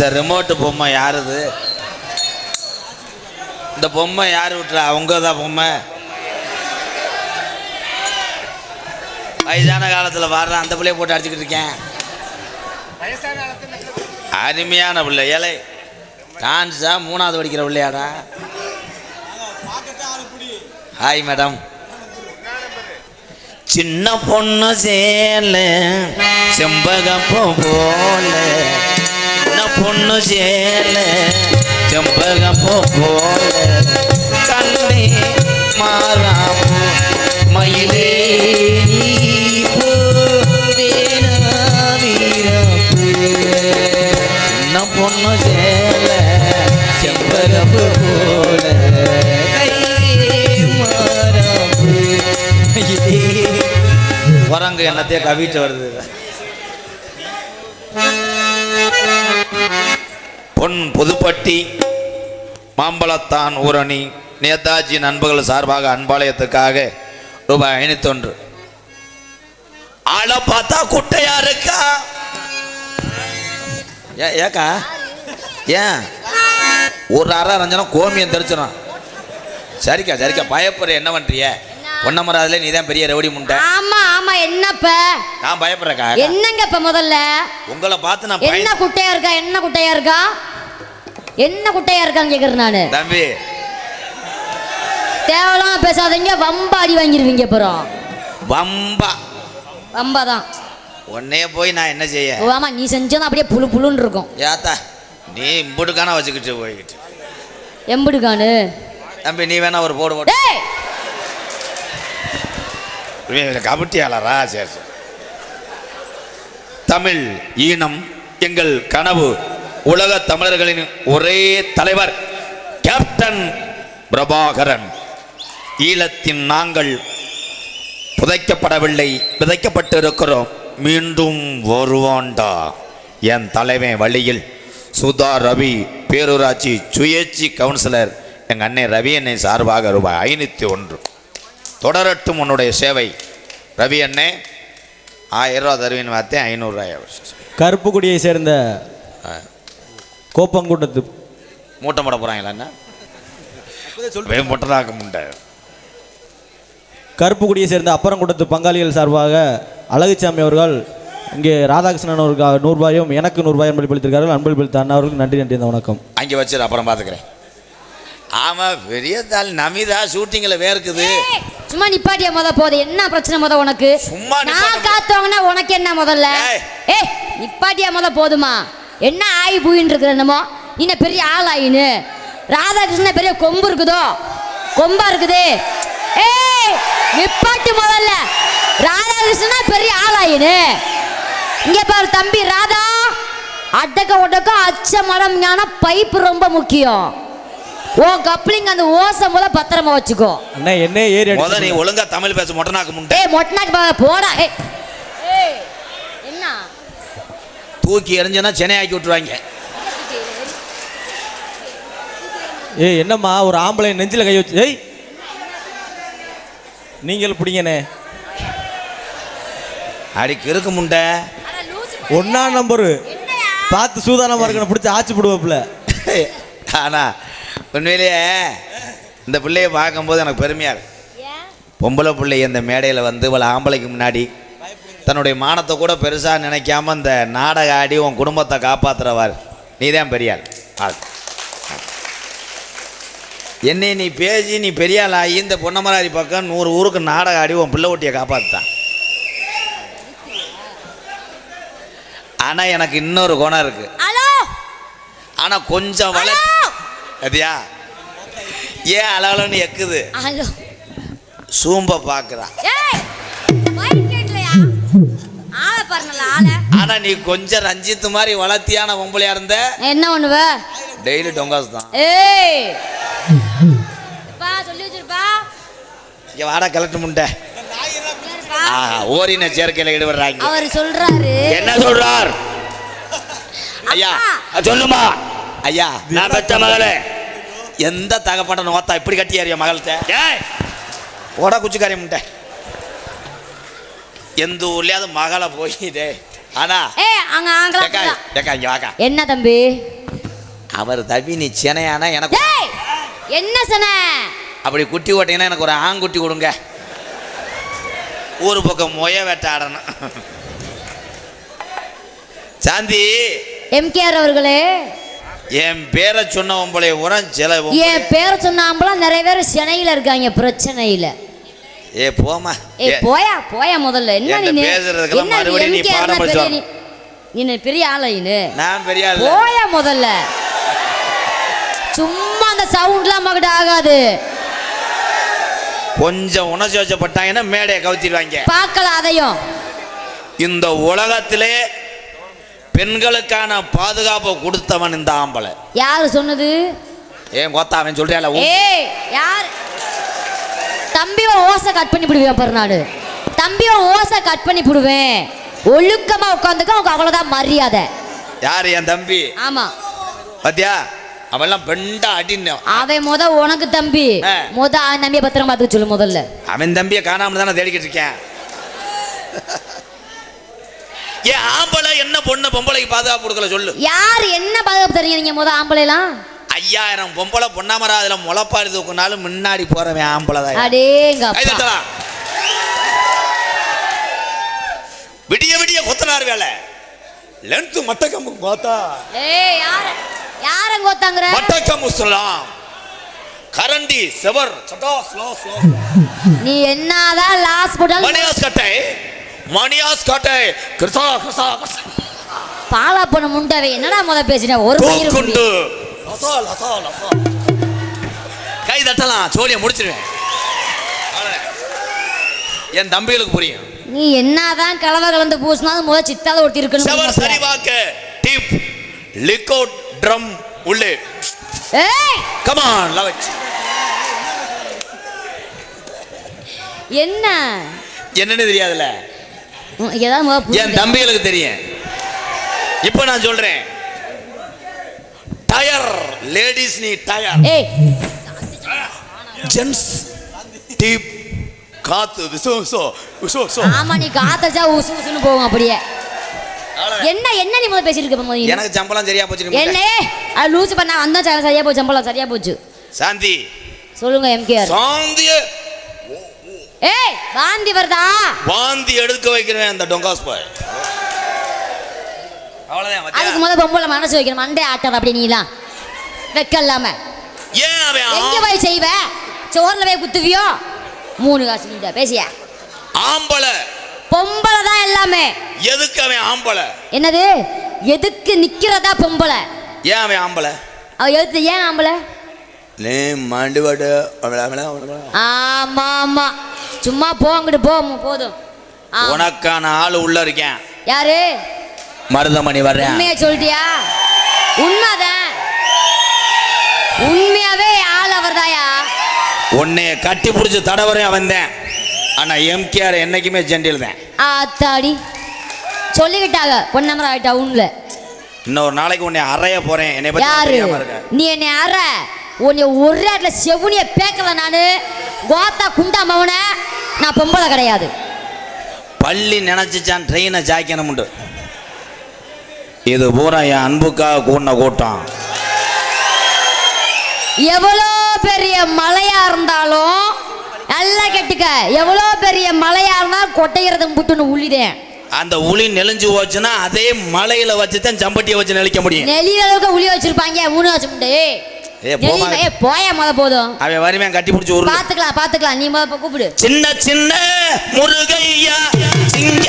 இந்த ரிமோட்டு பொம்மை யாருது? இந்த பொம்மை யார் விட்டுறா? அவங்க தான் பொம்மை. வயசான காலத்தில் வர்ற அந்த பிள்ளைய போட்டு அடிச்சுக்கிட்டு இருக்கேன். அருமையான பிள்ளை ஏழை. டான்ஸா மூணாவது படிக்கிற பிள்ளையாடா. ஹாய் மேடம் சின்ன பொண்ணு சேல செம்பகப்பூ போல. பொண்ணு சேல செம்பகப்பூ போல கண்ணே மாறாமோ மயிலே பொண்ணு சேல செம்பகப்பூ போல கையே குரங்கு என்னத்தையே கவிட்டு வருது. பொன் புதுப்பட்டி மாம்பழத்தான் ஊரணி நேதாஜி நண்பர்கள் சார்பாக அன்பாலயத்துக்காக ரூபாய் ஐநூத்தொன்று. ஆளை பார்த்தா குட்டையா இருக்கா? ஏக்கா ஏன்? ஒரு அரை ரஞ்சனம் கோமியம் தெரிச்சிடும் சரிக்கா சரிக்கா பயப்படுற என்ன பண்ணுறிய பொன்னமராதுல நீ தான் பெரிய ரவுடி முண்டை. ஆமா ஆமா என்னப்ப? நான் பயப்படுறேக்கா. என்னங்க இப்ப முதல்ல? உங்களை பார்த்து நான் என்ன குட்டையா இருக்கா? என்ன குட்டையா இருக்கா? என்ன குட்டையா இருக்கான்னு கேக்குறேன் நானு. தம்பி. தேவையில்லாம பேசாதீங்க வம்பா அடி வாங்கிருவீங்க அப்புறம். வம்பா. வம்பா தான் உன்னைய போய் நான் என்ன செய்ய? ஆமா நீ செஞ்சதும் அப்படியே புழு புழுன்னு இருக்கும். ஏத்தா நீ இம்புட்டுக்கான வச்சுக்கிட்டு போய்கிட்டு. எம்புடுக்கானு தம்பி நீ வேணா ஒரு போடு போட்டு கபட்டியாளரா? சரி சரி. தமிழ் ஈனம் எங்கள் கனவு உலக தமிழர்களின் ஒரே தலைவர் கேப்டன் பிரபாகரன். ஈழத்தின் நாங்கள் புதைக்கப்படவில்லை விதைக்கப்பட்டிருக்கிறோம். மீண்டும் வருவான்டா என் தலைவன் வழியில் சுதா ரவி பேரூராட்சி சுயேட்சி கவுன்சிலர் எங்கள் அன்னை ரவி என்னை சார்பாக ரூபாய் ஐநூற்றி ஒன்று. தொடரட்டும் உன்னுடைய சேவை. ரவி அண்ணே ஆயிரம் ரூபா தருவின்னு பார்த்தேன் ஐநூறுரூவாய் கருப்புக்குடியை சேர்ந்த கோப்பங்குண்டத்து மூட்டை போட போகிறாங்களா என்ன மூட்டை முண்டை. கருப்புக்குடியை சேர்ந்த அப்பரங்குண்டத்து பங்காளிகள் சார்பாக அழகுசாமி அவர்கள் இங்கே ராதாகிருஷ்ணன் அவருக்கு நூறுபாயும் எனக்கு நூறுபாயும் அன்பளித்திருக்கார்கள் அன்பளித்த அண்ணா அவர்களுக்கு நன்றி நன்றி இந்த வணக்கம். அங்கே வச்சிரு அப்புறம் பார்த்துக்கிறேன். ஆமாம் பெரிய தாள் நமிதா ஷூட்டிங்கில் வேர்க்குது. சும்மா நிப்பாட்டியா முத போது. என்ன பிரச்சனை முத உனக்கு? சும்மா நான் காத்தவங்கன்னா உனக்கு என்ன முதல்ல? ஏய். ஏய் நிப்பாட்டியா முத போதுமா? என்ன ஆயி பூயின்னு இருக்கிற என்னமோ? நீ பெரிய ஆள் ஆயின்னு ராதாகிருஷ்ணன் பெரிய கொம்பு இருக்குதோ? கொம்பா இருக்குது. ஏய் நிப்பாட்டு முதல்ல. ராதாகிருஷ்ணனா பெரிய ஆள் ஆயின்னு இங்க பாரு தம்பி ராதா. அடக்க ஒடக்க அச்ச மரம் ஞான பைப்பு ரொம்ப முக்கியம். ஓ கப்ளிங் அந்த ஓசை முத பத்திரமா வச்சுக்கோ. அண்ணா என்ன ஏறி முத நீ ஒழுங்கா தமிழ் பேச மொட்டனாக்கு முண்டை. ஏய் மொட்டனாக்கு பா- போடா ஏய். ஏய் என்ன? தூக்கி எறிஞ்சனா சென்னையாக்கி விட்டுருவாங்க. ஏய் என்னம்மா ஒரு ஆம்பளை நெஞ்சில கை வச்சு ஏய். நீங்கள் பிடிங்கண்ணே. அடிக்கு இருக்கு முண்டை. ஒன்னா நம்பரு. பார்த்து சூதானமா இருக்கணும் பிடிச்சி ஆச்சு போடுவாப்புல. ஆனா உண்மையிலேயே இந்த பிள்ளைய பார்க்கும்போது எனக்கு பெருமையா இருக்கு. பொம்பளை பிள்ளை இந்த மேடையில் வந்து இவளை ஆம்பளைக்கு முன்னாடி தன்னுடைய மானத்தை கூட பெருசாக நினைக்காம இந்த நாடக ஆடி உன் குடும்பத்தை காப்பாத்துறவார் நீ தான் பெரியாள். ஆள். என்னை நீ பேசி நீ பெரியாள் ஆகி இந்த பொன்னமராரி பக்கம் நூறு ஊருக்கு நாடக ஆடி உன் பிள்ளை ஒட்டியை காப்பாற்றுத்தான் ஆனால் எனக்கு இன்னொரு குணம் இருக்கு. ஹலோ? ஆனால் கொஞ்சம் வள அதியா ஏன் அளவுலன்னு எக்குது? சூம்ப ஆளை ஆனா நீ கொஞ்சம் ரஞ்சித் மாதிரி வளர்த்தியான பொம்பளையா இருந்த? என்ன பண்ணுவ? டெய்லி டொங்காஸ் தான். ஏய். சொல்லி வச்சிருப்பா. இங்க வாடா கலெக்ட் முண்டை. ஓரின சேர்க்கையில ஈடுபடுறாங்க. அவர் சொல்றாரு. என்ன சொல்றார்? ஐயா. சொல்லுமா. ஐயா நான் பெற்ற மகளே. எந்த தகப்பட்ட நோத்தா இப்படி கட்டி அறிய மகள்கிட்ட? ஏய்! ஓட குச்சிக்காரி முண்டை எந்த ஊர்லயாவது மகளை போய் டே ஆனா என்ன தம்பி? அவர் தவி நீ சினையானா எனக்கு? டேய் என்ன சொன்ன அப்படி குட்டி ஓட்டிங்கன்னா எனக்கு ஒரு ஆங்குட்டி கொடுங்க. ஊர் பக்கம் மொய வெட்டாடணும். சாந்தி. எம்கேஆர் அவர்களே என் பேரை சொன்னவன் போல உரம் சில என் பேரை சொன்னாம்பலாம் நிறைய பேர் சென்னையில இருக்காங்க பிரச்சனையில. ஏ போமா ஏ போயா போயா முதல்ல. என்ன நீ பேசுறதுக்கெல்லாம் என்ன மறுபடியும் நீ பாடம் பெரிய படிச்சு நீ பெரிய ஆளைன்னு நான்? பெரிய ஆள். போயா முதல்ல. சும்மா அந்த சவுண்ட்லாம் மகிட்ட ஆகாது. கொஞ்சம் உணர்ச்சி வச்சப்பட்டாங்கன்னா மேடையை கவுத்திடுவாங்க. பார்க்கல அதையும். இந்த உலகத்திலே பெண்களுக்கான பாதுகாப்பை கொடுத்தவன் இந்த ஆம்பளை. யாரு சொன்னது? ஏன் கொத்தா அவன் சொல்றியால ஏய் யார்? தம்பியோட ஓசை கட் பண்ணி விடுவேன் பாரு நானு. தம்பியோட ஓசை கட் பண்ணி விடுவேன் ஒழுக்கமா உட்காந்துக்க உனக்கு அவ்வளவுதான் மரியாதை. யார் என் தம்பி? ஆமா. பாத்தியா? அவெல்லாம் பெண்டா அடின்னு. அவன் முத உனக்கு தம்பி. முத அவன் தம்பியை பத்திரம் பார்த்துக்க சொல்லு முதல்ல. அவன் தம்பியை காணாம தானே தேடிக்கிட்டு இருக்கேன். ஏன் ஆம்பளை என்ன பொண்ணு பொம்பளைக்கு பாதுகாப்பு கொடுக்கல சொல்லு. யார் என்ன பாதுகாப்பு தரீங்க நீங்க முத ஆம்பளைலாம்? ஐயாயிரம் பொம்பளை பொண்ணாமரா அதுல முளைப்பாரி தூக்குனாலும் முன்னாடி போறவன் ஆம்பளை தான். அடேங்க. விடிய விடிய கொத்தனார் வேலை. லென்த்து மட்டக்கம்பு பார்த்தா. ஏய் யார யாரங்க ஒத்தாங்கற மட்டக்கம்பு சொல்லலாம். கரண்டி செவர். சட்டா ஸ்லோ ஸ்லோ நீ என்னதான் லாஸ் போட்டாலும் மணியாஸ் கட்டை. மணியாஸ் கட்டை. கிருசா கிருசா கிருசா பாலா பண்ண முண்டவே என்னடா முத பேசின ஒரு பயிர் லசா கை தட்டலாம் சோழியை முடிச்சிருவேன். என் தம்பிகளுக்கு புரியும். நீ என்னதான் கலவை கலந்து பூசினாலும் முத சித்தால ஒட்டி செவர் இருக்கணும் சரிவாக்க. டிப். லிக்கோட் ட்ரம் உள்ளே. ஏய்! கமான் லவச் என்ன? என்னன்னு தெரியாதுல்ல. என்? தம்பிகளுக்கு தெரியும். இப்போ நான் சொல்றேன். டயர் லேடிஸ் நீ டயர் ஏய். ஜென்ஸ் டீப் காத்து விசோ விசோ விசோ விசோ. ஆமா நீ காத்தச்சா உசு உசுன்னு போகும் அப்படியே. என்ன என்ன நீ முத பேசிட்டு இருக்க போது எனக்கு சம்பளம் சரியா போச்சு என்ன அது லூசு பண்ணா வந்தா சரியா போச்சு சம்பளம் சரியா போச்சு. சாந்தி. சொல்லுங்க எம்கேஆர் சாந்திய வாந்தி வருதா? வாந்தி எடுக்க வைக்கிறேன் அந்த டொங்காஸ் பாய். அவ்வளவுதான் அதுக்கு? முத பொம்பளை மனசு வைக்கணும். மண்டே ஆட்டம் அப்படி நீலாம். வெக்க இல்லாம ஏன் அவன் எங்க போய் செய்வ? சோர்ல போய் குத்துவியோ? மூணு காசு நீட்டா பேசிய? ஆம்பளை. பொம்பளை தான் எல்லாமே. எதுக்கு அவன் ஆம்பளை? என்னது? எதுக்கு நிக்கிறதா பொம்பளை? ஏன் அவன் ஆம்பளை? அவ எதுக்கு ஏன் ஆம்பளை? நீ மண்டுபட்டு ஆமா ஆமா. சும்மா போ மு- போதும். ஆ. உனக்கான ஆள் உள்ள இருக்கேன். யாரு? மருதமணி வர்றேன். உண்மையா சொல்லிட்டியா உண்மைதான். உண்மையாவே ஆள் அவர்தாயா? உன்னைய கட்டி பிடிச்சி தடவரையும் அவன் தான் ஆனா எம்கேஆர் என்னைக்குமே ஜெண்டில் தான். ஆத்தாடி. சொல்லிக்கிட்டாங்க. பொன்னமரா டவுன்ல. இன்னொரு நாளைக்கு உன்னை அறைய போறேன். என்னை பத்தி யாரு? நீ என்னை அற. உன்னை ஒரு இடத்துல செவுனிய பேக்கல நானு. கோத்தா குண்டா மவன நான் பொம்பளை கிடையாது. பள்ளி நினைச்சிச்சான் ட்ரெயினை ஜாய்க்கணும்ண்டு இது பூரா என் அன்புக்காக கூடின கூட்டம். எவ்வளோ பெரிய மலையா இருந்தாலும் நல்லா கெட்டுக்க. எவ்வளோ பெரிய மலையா இருந்தாலும் கொட்டைகிறத புட்டுன்னு உள்ளிதேன் அந்த உளி நெளிஞ்சு போச்சுன்னா அதே மலையில வச்சு தான் சம்பட்டியை வச்சு நெளிக்க முடியும். நெளிய அளவுக்கு உளி வச்சிருப்பாங்க மூணு வருஷம் ஏ, போம்மா. ஏ போய முத போதும். அவன் வறுமையை கட்டி பிடிச்சி ஒரு பாத்துக்கலாம் பாத்துக்கலாம். நீ முத கூப்பிடு. சின்ன சின்ன முருகையா சிங்க